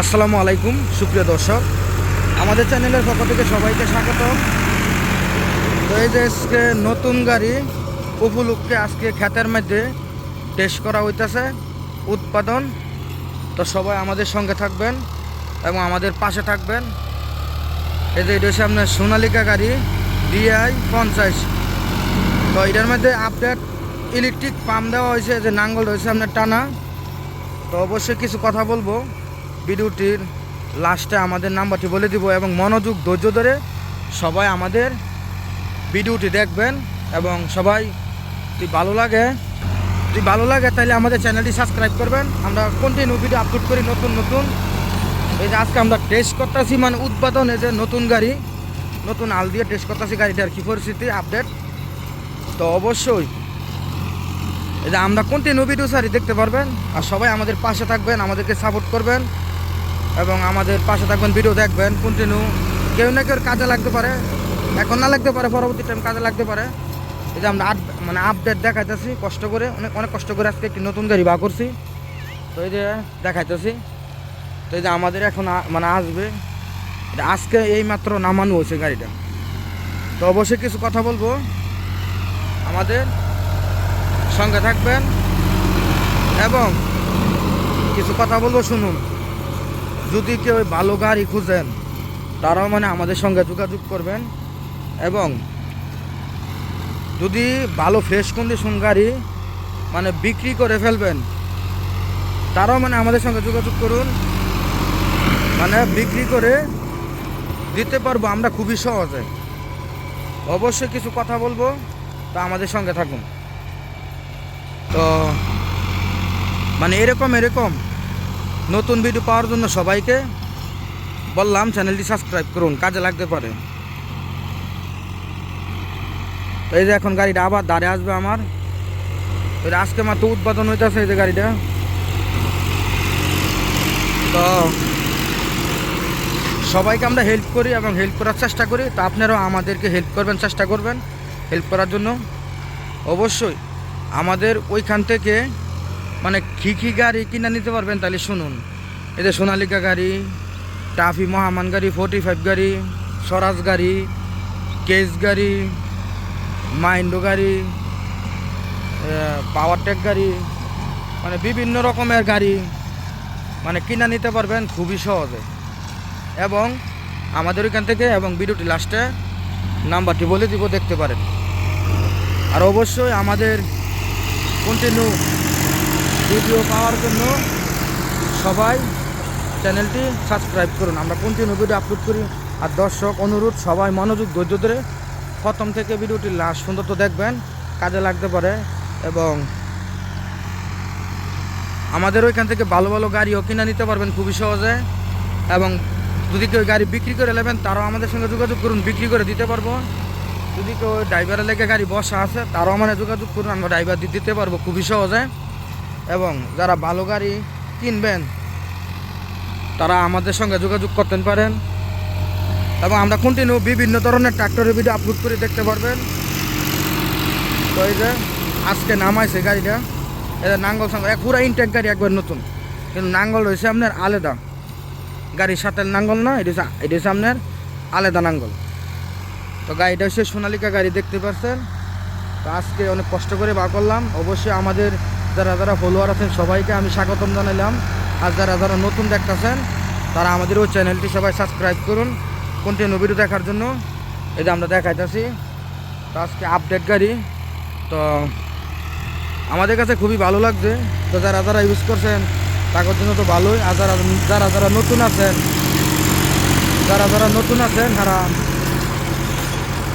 আসসালামু আলাইকুম, সুপ্রিয় দর্শক। আমাদের চ্যানেলের পক্ষ থেকে সবাইকে স্বাগত। তো এই যে আজকে নতুন গাড়ি উপলক্ষে আজকে খ্যাতের মধ্যে টেস্ট করা হইতেছে উৎপাদন। তো সবাই আমাদের সঙ্গে থাকবেন এবং আমাদের পাশে থাকবেন। এই যে এটা আপনার সোনালিকা গাড়ি ডিআই পঞ্চাশ। তো এটার মধ্যে আপডেট ইলেকট্রিক পাম্প দেওয়া হয়েছে যে নাঙ্গল রয়েছে আপনার টানা। তো অবশ্যই কিছু কথা বলব। ভিডিওটির লাস্টে আমাদের নাম্বারটি বলে দিব এবং মনোযোগ ধৈর্য ধরে সবাই আমাদের ভিডিওটি দেখবেন এবং সবাই যদি ভালো লাগে, যদি ভালো লাগে তাহলে আমাদের চ্যানেলটি সাবস্ক্রাইব করবেন। আমরা কন্টিনিউ ভিডিও আপলোড করি নতুন নতুন। এই যে আজকে আমরা টেস্ট করতেছি মানে উৎপাদন যে নতুন গাড়ি, নতুন আল দিয়ে টেস্ট করতেছি গাড়িটার কী পরিস্থিতি আপডেট তো অবশ্যই এই যে আমরা কন্টিনিউ ভিডিও সারি দেখতে পারবেন। আর সবাই আমাদের পাশে থাকবেন, আমাদেরকে সাপোর্ট করবেন। এবং আমাদের পাশে থাকবেন ভিডিও দেখবেন কন্টিনিউ কেউ না কেউ কাজে লাগতে পারে। এখন না লাগতে পারে, পরবর্তী টাইম কাজে লাগতে পারে। এই যে আমরা মানে আপডেট দেখাইতেছি, কষ্ট করে, অনেক অনেক কষ্ট করে আজকে একটি নতুন গাড়ি বা করছি। তো এই যে দেখাইতেছি। তো এই যে আমাদের এখন মানে আসবে। আজকে এই মাত্র নামানো হয়েছে গাড়িটা। তো অবশ্যই কিছু কথা বলব। আমাদের সঙ্গে থাকবেন এবং কিছু কথা বলব শুনুন। যদি কেউ ভালো গাড়ি খুঁজেন, তারাও মানে আমাদের সঙ্গে যোগাযোগ করবেন এবং যদি ভালো ফ্রেশ কন্ডিশন গাড়ি মানে বিক্রি করে ফেলবেন, তারাও মানে আমাদের সঙ্গে যোগাযোগ করুন। মানে বিক্রি করে দিতে পারব আমরা খুবই সহজে। অবশ্যই কিছু কথা বলব, তা আমাদের সঙ্গে থাকুন। তো মানে এরকম এরকম। নতুন ভিডিও পাওয়ার জন্য সবাইকে বললাম চ্যানেলটি সাবস্ক্রাইব করুন, কাজে লাগতে পারে। তো এই যে এখন গাড়িটা আবার দাঁড়িয়ে আসবে আমার। আজকে মাত্র উৎপাদন হইতেছে এই যে গাড়িটা। তো সবাইকে আমরা হেল্প করি এবং হেল্প করার চেষ্টা করি। তো আপনারাও আমাদেরকে হেল্প করবেন, চেষ্টা করবেন হেল্প করার জন্য। অবশ্যই আমাদের ওইখান থেকে মানে কী কী গাড়ি কিনে নিতে পারবেন তাহলে শুনুন। যে সোনালিকা গাড়ি, টাফি মহামান গাড়ি ফোর্টি ফাইভ গাড়ি, স্বরাজ গাড়ি কেস গাড়ি মাইন্ডো গাড়ি পাওয়ার টেক গাড়ি মানে বিভিন্ন রকমের গাড়ি মানে কিনে নিতে পারবেন খুবই সহজে। এবং আমাদের এখান থেকে এবং ভিডিওটি লাস্টে নাম্বারটি বলে দিব, দেখতে পারেন। আর অবশ্যই আমাদের কন্টিনিউ ভিডিও পাওয়ার জন্য সবাই চ্যানেলটি সাবস্ক্রাইব করুন। আমরা কন্টিনিউ ভিডিও আপলোড করি। আর দর্শক, অনুরোধ, সবাই মনোযোগ, ধৈর্য ধরে প্রথম থেকে ভিডিওটি লাস্ট সুন্দর তো দেখবেন। কাজে লাগতে পারে এবং আমাদের ওইখান থেকে ভালো ভালো গাড়িও কিনে নিতে পারবেন খুবই সহজে। এবং যদি কেউ গাড়ি বিক্রি করে নেবেন, তারাও আমাদের সঙ্গে যোগাযোগ করুন, বিক্রি করে দিতে পারব। যদি কেউ ড্রাইভারের লেগে গাড়ি বসা আছে, তারাও মানে যোগাযোগ করুন, আমরা ড্রাইভার দিতে পারব খুবই সহজে। এবং যারা ভালো গাড়ি কিনবেন, তারা আমাদের সঙ্গে যোগাযোগ করতে পারেন এবং আমরা কন্টিনিউ বিভিন্ন ধরনের ট্রাক্টরের ভিডিও আপলোড করে দেখতে পারবেন। তো এই যে, আজকে নামাইছে গাড়িটা এটা নাঙ্গল সঙ্গে এক পুরা ইনটেক গাড়ি একবার নতুন। কিন্তু নাঙ্গল রয়েছে আপনার আলাদা। গাড়ির সাথে নাঙ্গল না, এটা এটা হচ্ছে আপনার আলাদা নাঙ্গল। তো গাড়িটা হচ্ছে সোনালিকা গাড়ি, দেখতে পাচ্ছেন তো আজকে অনেক কষ্ট করে বার করলাম। অবশ্যই আমাদের যারা যারা ফলোয়ার আছেন সবাইকে আমি স্বাগতম জানাইলাম। আর যারা যারা নতুন দেখতেছেন, তারা আমাদের ওই চ্যানেলটি সবাই সাবস্ক্রাইব করুন কন্টিনিউ ভিডিও দেখার জন্য। এই যে আমরা দেখাইতেছি, তো আজকে আপডেট গাড়ি। তো আমাদের কাছে খুবই ভালো লাগছে। তো যারা যারা ইউজ করছেন, তাদের জন্য তো ভালোই। আর যারা যারা যারা নতুন আছেন, যারা যারা নতুন আছেন, তারা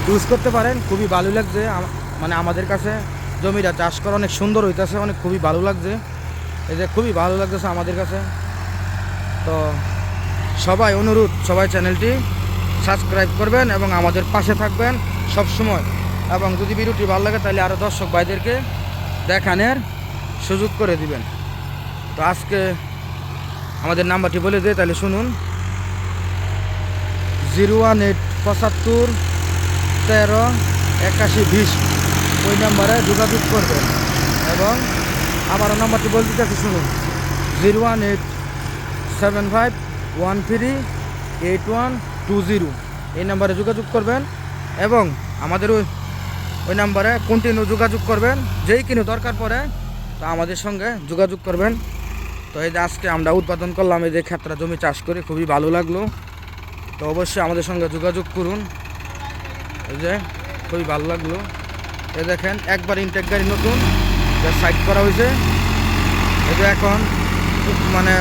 ইউজ করতে পারেন। খুবই ভালো লাগছে মানে আমাদের কাছে। জমিটা চাষ করা অনেক সুন্দর হইতেছে, অনেক খুবই ভালো লাগছে। এই যে খুবই ভালো লাগতেছে আমাদের কাছে। তো সবাই অনুরোধ, সবাই চ্যানেলটি সাবস্ক্রাইব করবেন এবং আমাদের পাশে থাকবেন সব সময় এবং যদি ভিডিওটি ভালো লাগে, তাহলে আরও দর্শক ভাইদেরকে দেখানোর সুযোগ করে দিবেন। তো আজকে আমাদের নাম্বারটি বলে দিই, তাহলে শুনুন। জিরো ওয়ান এইট পঁচাত্তর তেরো একাশি বিশ। ওই নাম্বারে যোগাযোগ করবেন এবং আমার নাম্বারটি বলতে চাচ্ছি শুনুন। Zero one eight seven five one three eight one two zero. এই নাম্বারে যোগাযোগ করবেন এবং আমাদের ওই ওই নাম্বারে কন্টিনিউ যোগাযোগ করবেন। যেই কিনে দরকার পড়ে, তো আমাদের সঙ্গে যোগাযোগ করবেন। তো এই যে আজকে আমরা উৎপাদন করলাম, এই যে ক্ষেত্রা জমি চাষ করে, খুবই ভালো লাগল। তো অবশ্যই আমাদের সঙ্গে যোগাযোগ করুন। এই যে, খুবই ভালো লাগল। এই দেখেন, একবার ইনটেক গাড়ি নতুন যা সাইড করা হয়েছে। এটা এখন মানে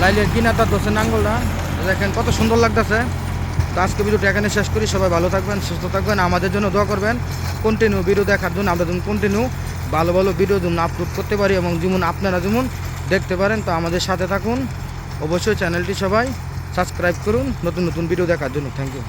লাইলের কিনাটা দোষে নাঙ্গলটা দেখেন, কত সুন্দর লাগতেছে। তো আজকে ভিডিওটা এখানে শেষ করি। সবাই ভালো থাকবেন, সুস্থ থাকবেন, আমাদের জন্য দোয়া করবেন। কন্টিনিউ ভিডিও দেখার জন্য, আমরা যেমন কন্টিনিউ ভালো ভালো ভিডিও যেমন আপলোড করতে পারি এবং যেমন আপনারা যেমন দেখতে পারেন, তো আমাদের সাথে থাকুন। অবশ্যই চ্যানেলটি সবাই সাবস্ক্রাইব করুন, নতুন নতুন ভিডিও দেখার জন্য। Thank you